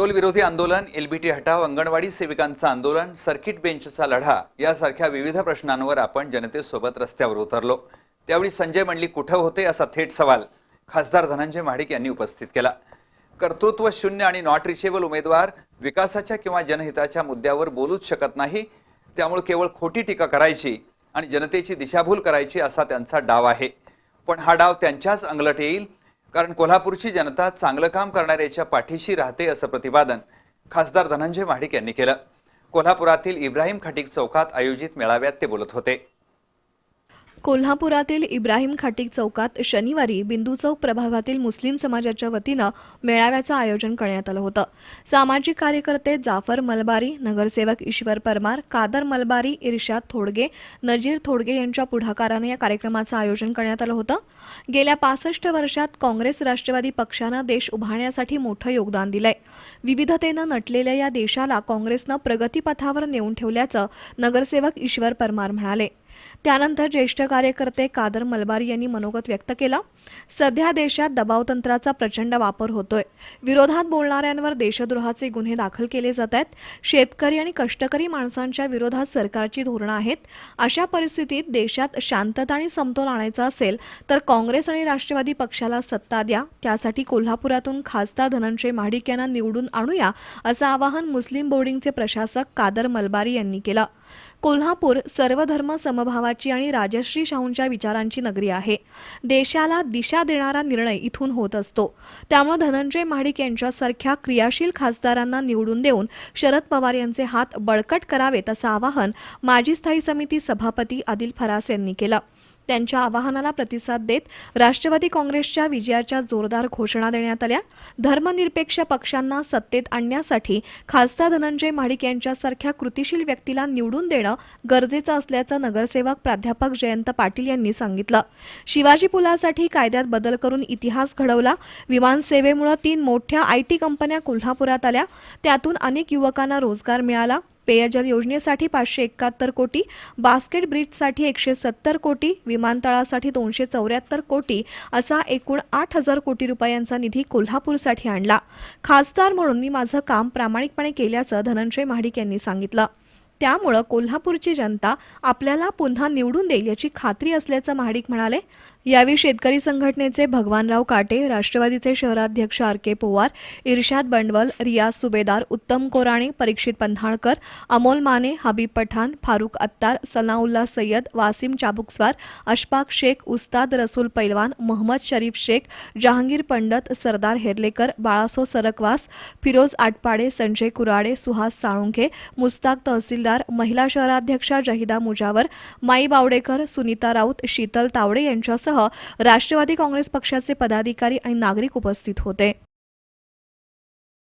Toll विरोधी आंदोलन LBT हटाव अंगणवाडी सेविकांचं आंदोलन सर्किट बेंचचा लढा यासारख्या विविध प्रश्नांवर आपण जनतेसोबत रस्त्यावर उतरलो. त्यावेळी संजय मंडली कुठं होते असा थेट सवाल खासदार धनंजय महाडिक यांनी उपस्थित केला. कर्तृत्व शून्य आणि नॉट रिचेबल उमेदवार विकासाच्या किंवा जनहिताच्या मुद्द्यावर बोलूच शकत नाही. त्यामुळे केवळ खोटी टीका करायची आणि जनतेची दिशाभूल करायची असा त्यांचा डाव आहे. पण हा डाव त्यांच्याच अंगलट येईल कारण कोल्हापूरची जनता चांगलं काम करणाऱ्याच्या पाठीशी राहते असं प्रतिपादन खासदार धनंजय महाडिक यांनी केलं. कोल्हापुरातील इब्राहिम खटीक चौकात आयोजित मेळाव्यात ते बोलत होते. कोल्हापुरातील इब्राहिम खाटीक चौकात शनिवारी बिंदू चौक प्रभागातील मुस्लिम समाजाच्या वतीनं मेळाव्याचं आयोजन करण्यात आलं होतं. सामाजिक कार्यकर्ते जाफर मलबारी नगरसेवक ईश्वर परमार कादर मलबारी इर्शाद थोडगे नजीर थोडगे यांच्या पुढाकारानं या कार्यक्रमाचं आयोजन करण्यात आलं होतं. गेल्या पासष्ट वर्षात काँग्रेस राष्ट्रवादी पक्षानं देश उभारण्यासाठी मोठं योगदान दिलंय. विविधतेनं नटलेल्या या देशाला काँग्रेसनं प्रगतीपथावर नेऊन ठेवल्याचं नगरसेवक ईश्वर परमार म्हणाले. त्यानंतर ज्येष्ठ कार्यकर्ते कादर मलबारी यांनी मनोगत व्यक्त केलं. सध्या देशात दबावतंत्राचा प्रचंड वापर होतोय. विरोधात बोलणाऱ्यांवर देशद्रोहाचे गुन्हे दाखल केले जात आहेत. शेतकरी आणि कष्टकरी माणसांच्या विरोधात सरकारची धोरणं आहेत. अशा परिस्थितीत देशात शांतता आणि समतोल आणायचा असेल तर काँग्रेस आणि राष्ट्रवादी पक्षाला सत्ता द्या. त्यासाठी कोल्हापुरातून खासदार धनंजय महाडिक यांना निवडून आणूया असं आवाहन मुस्लिम बोर्डिंगचे प्रशासक कादर मलबारी यांनी केलं. कोल्हापूर सर्वधर्म समभावाची आणि राजश्री शाहूंच्या विचारांची नगरी आहे. देशाला दिशा देणारा निर्णय इथून होत असतो. त्यामुळे धनंजय महाडिक यांच्यासारख्या क्रियाशील खासदारांना निवडून देऊन शरद पवार यांचे हात बळकट करावेत असं आवाहन माजी स्थायी समिती सभापती आदिल फरास यांनी केलं. त्यांच्या आवाहनाला प्रतिसाद देत राष्ट्रवादी काँग्रेसच्या विजयाच्या जोरदार घोषणा देण्यात आल्या. धर्मनिरपेक्ष पक्षांना सत्तेत आणण्यासाठी खासदार धनंजय महाडिक यांच्यासारख्या कृतिशील व्यक्तीला निवडून देणं गरजेचं असल्याचं नगरसेवक प्राध्यापक जयंत पाटील यांनी सांगितलं. शिवाजी पुलासाठी कायद्यात बदल करून इतिहास घडवला. विमानसेवेमुळे तीन मोठ्या आय टी कंपन्या कोल्हापुरात आल्या. त्यातून अनेक युवकांना रोजगार मिळाला. पेयजल योजनेसाठी पाचशे एकाहत्तर कोटी बास्केट ब्रिजसाठी एकशे सत्तर कोटी विमानतळासाठी दोनशे चौऱ्याहत्तर कोटी असा एकूण आठ हजार कोटी रुपयांचा निधी कोल्हापूरसाठी आणला. खासदार म्हणून मी माझं काम प्रामाणिकपणे केल्याचं धनंजय महाडिक यांनी सांगितलं. त्यामुळं कोल्हापूरची जनता आपल्याला पुन्हा निवडून देईल याची खात्री असल्याचं महाडिक म्हणाले. यावेळी शेतकरी संघटनेचे भगवानराव काटे राष्ट्रवादीचे शहराध्यक्ष आर के पोवार इर्शाद बंडवल रियाज सुबेदार उत्तम कोराणे परीक्षित पंधाळकर अमोल माने हबीब पठाण फारुख अत्तार सनाउल्ला सय्यद वासिम चाबुकस्वार अशफाक शेख उस्ताद रसूल पैलवान मोहम्मद शरीफ शेख जहांगीर पंडत सरदार हेर्लेकर बाळासो सरकवास फिरोज आटपाडे संजय कुराडे सुहास साळुंखे मुस्ताक तहसीलदार तहसीलदार महिला शहराध्यक्षा जहिदा मुजावर माई बावडेकर सुनीता राऊत शीतल तावडे यांच्यासह राष्ट्रवादी काँग्रेस पक्षाचे पदाधिकारी आणि नागरिक उपस्थित होते.